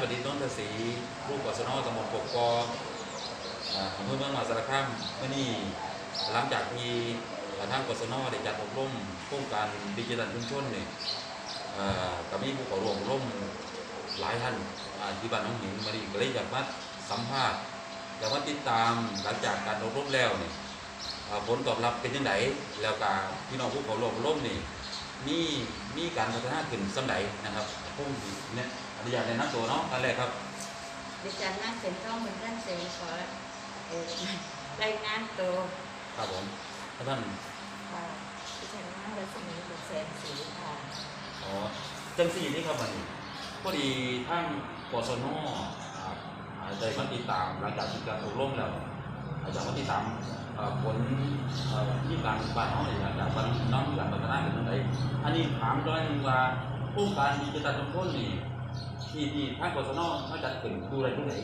ประดิษฐ์นนทศรีลูกกศนตำบลกกอกอ่าอำเภอเมืองมหาสารคามเมื่อนี้หลังจากที่ทางกศนได้จัดอบรมโครงการดิจิทัลชุมชนเนี่ยเอ่อก็มีผู้เข้าร่วมอบรมหลายท่านอ่าที่บ้านน้องหินมาดีก็เลยอยากมาสัมภาษณ์อยากมาติดตามหลังจากการอบรมแล้วเนี่ยผลตอบรับเป็นยังไงแล้วก็พี่น้องผู้เข้าร่วมอบรมนี่มีมีการพัฒนาขึ้นสำใดนะครับคงสิเนี่ย อนุญาตแนะนำตัวเนาะอันแรกครับดิฉันนั่งเป็นต้องเหมือนท่านเสงขอเอ่อรายงานตัวครับผมท่านค่ะดิฉันนั่งรัศมีบุตรแสงสีค่ะอ๋อจังสี่นี่ครับมันพอดีทั้งกศนอ่าอ่าได้มาติดตามหลังจากที่การอบรมแล้วอาจารย์มาติดตามเอ่อผลเอ่อที่การบ้านน้องเนี่ยหลังจากบ้านน้องการพัฒนาเป็นยังไงอันนี้ถามด้วยหนึงว่าโครงการดิจิทัลชุมชนนี่ ที่ที่ทางกศนมาจัดขึ้นดูอะไรที่ไหน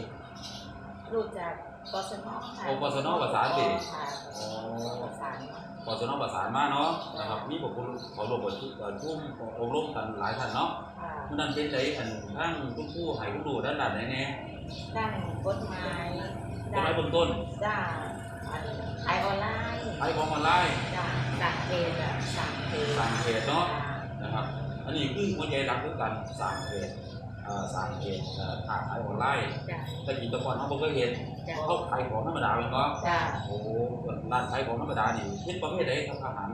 รู้จักกศนค่ะโอ้กศนภาษาอังกฤษค่ะอ๋อประสานเนาะกศนประสานมาเนาะนะครับมีบุคคลเขาลงประชุมเอ่อชุ่มอบรมกันหลายท่านเนาะค่ะมันนั่นเป็นไดอันทั้งทุกผู้ให้ผู้ดูด้านด้านไหนแน่ด้านกฎหมายกฎหมายเบื้องต้นด้านอันขายออนไลน์ขายของออนไลน์ด้านสั่งเพจอะสั่งเพจสั่งเพจเนาะนะครับอันนี้คือหัวใจหลักคือการสั่งเพจ เอ่อสั่งเพจเอ่อค้าขายออนไลน์จ้ะแต่กิจกรเขาบ่เคยเห็นจ้ะ เขาขายของธรรมดาเป็นก็จ้ะโอ้โหร้านขายของธรรมดานี่เห็นประเภทใดครับอาหาร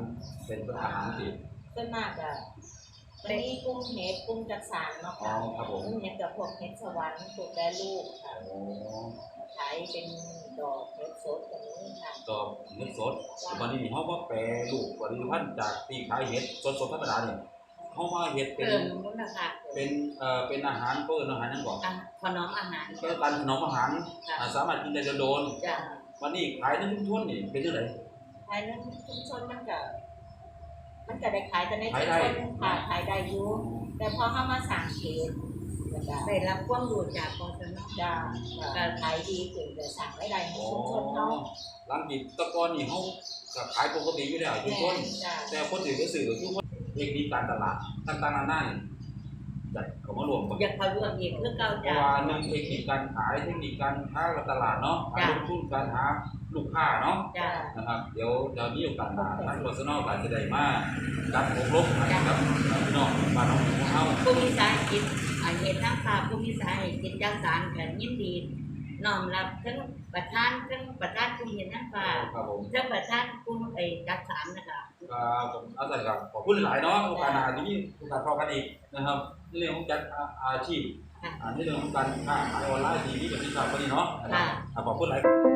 เป็นอาหารที่ส่วนมากอะมันมีกุ้งเห็ดกุ้งจักสานเนาะอ๋อค่ะครับผมกุ้งเห็ดกับพวกเห็ดสวรรค์พวกแปรรูปค่ะโอ้ขายเป็นดอกเห็ดสดแบบนี้ค่ะก็เงินสดวันนี้เขาก็แปรรูปผลิตภัณฑ์จากที่ขายเห็ดสดๆธรรมดาเนี่ย เขามาเห็ดเป็นเพิ่มมูลค่าเป็นเอ่อเป็นอาหารเปิ้นอาหารนั่นก่อนอะขนมอาหารก็การถนอมอาหารค่ะอ่าสามารถกินได้โดนจ้ะๆวันนี้ขายในชุมชนนี่เป็นยังไงขายในชุมชนมันก็มันก็ได้ขายแต่ในขาชุยมได้ชนค่ะขายได้อยู่แต่พอเข้ามาสั่งเขตก็ได้รับความรู้จากกองทุนจ้ะก็ขายดีขึ้นแต่สั่งไม่ได้ในอ๋อชุมชนเนาะหลังจากแตะกอนนี่เขาก็ขายปกติอยู่แล้วชุมชน จ้ะ แต่คนอื่นก็สื่อคือว่า เทคนิคการตลาดต่างๆนานานี่จัดเขามารวมกันอยากเขาร่วมอีกคือเก่าเพจ้ะราะว่าหนึ่งเทคนิคการขายเทคนิคการค้าตลาดเนาะการลงทุนการหาลูกค้าเนาะจ้ะนะครับ เดี๋ยวเดี๋ยวมีโอกาสมาทางโฆษณาการจะได้มาจัดอบรมให้กับพี่น้องบ้านน้องของเขาผู้มีสาหกิจอาเหตุทั้งภาพผู้มีสาหกิจจักสารกันยินดีน้อมรับทั้งประธานทั้งประธานผู้เห็นทั้งภาพครับผม ทั้งประธานผู้ไอ้จักสารนะคะก็ ผมอาศัยกับขอบคุณหลายๆเนาะโอกาสหน้าที่มีโอกาสพอกันอีกนะครับในเรื่องของการอาชีพค่ะอ่าในเรื่องของการค้าขายออนไลน์ที่มีประสิทธิภาพกว่านี้เนาะค่ะอ่าขอบคุณหลาย